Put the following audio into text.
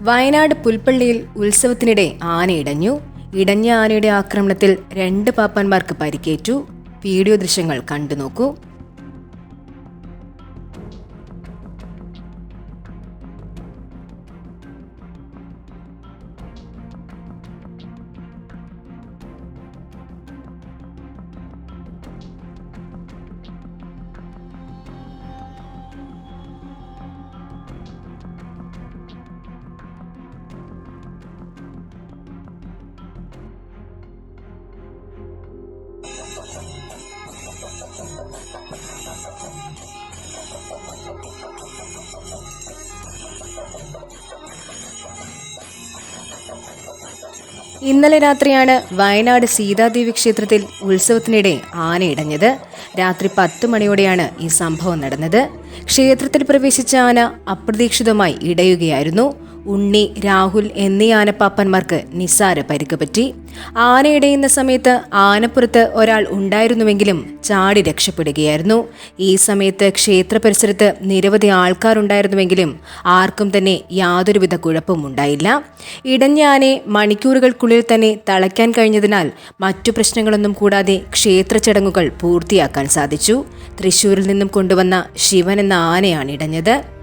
വയനാട് പുൽപ്പള്ളിയിൽ ഉത്സവത്തിനിടെ ആന ഇടഞ്ഞു. ഇടഞ്ഞ ആനയുടെ ആക്രമണത്തിൽ രണ്ട് പാപ്പന്മാർക്ക് പരിക്കേറ്റു. വീഡിയോ ദൃശ്യങ്ങൾ കണ്ടു നോക്കൂ ഇന്നലെ രാത്രിയാണ് വയനാട് സീതാദേവി ക്ഷേത്രത്തിൽ ഉത്സവത്തിനിടെ ആനയിടഞ്ഞത് രാത്രി പത്ത് മണിയോടെയാണ് ഈ സംഭവം നടന്നത്. ക്ഷേത്രത്തിൽ പ്രവേശിച്ച ആന അപ്രതീക്ഷിതമായി ഇടയുകയായിരുന്നു. ഉണ്ണി രാഹുൽ എന്നീ ആനപ്പാപ്പന്മാർക്ക് നിസ്സാര പരിക്ക് പറ്റി. ആന ഇടയുന്ന സമയത്ത് ആനപ്പുറത്ത് ഒരാൾ ഉണ്ടായിരുന്നുവെങ്കിലും ചാടി രക്ഷപ്പെടുകയായിരുന്നു. ഈ സമയത്ത് ക്ഷേത്ര പരിസരത്ത് നിരവധി ആൾക്കാരുണ്ടായിരുന്നുവെങ്കിലും ആർക്കും തന്നെ യാതൊരുവിധ കുഴപ്പവും ഉണ്ടായില്ല. ഇടഞ്ഞ ആനയെ മണിക്കൂറുകൾക്കുള്ളിൽ തന്നെ തളയ്ക്കാൻ കഴിഞ്ഞതിനാൽ മറ്റു പ്രശ്നങ്ങളൊന്നും കൂടാതെ ക്ഷേത്ര ചടങ്ങുകൾ പൂർത്തിയാക്കാൻ സാധിച്ചു. തൃശൂരിൽ നിന്നും കൊണ്ടുവന്ന ശിവൻ എന്ന ആനയാണ് ഇടഞ്ഞത്.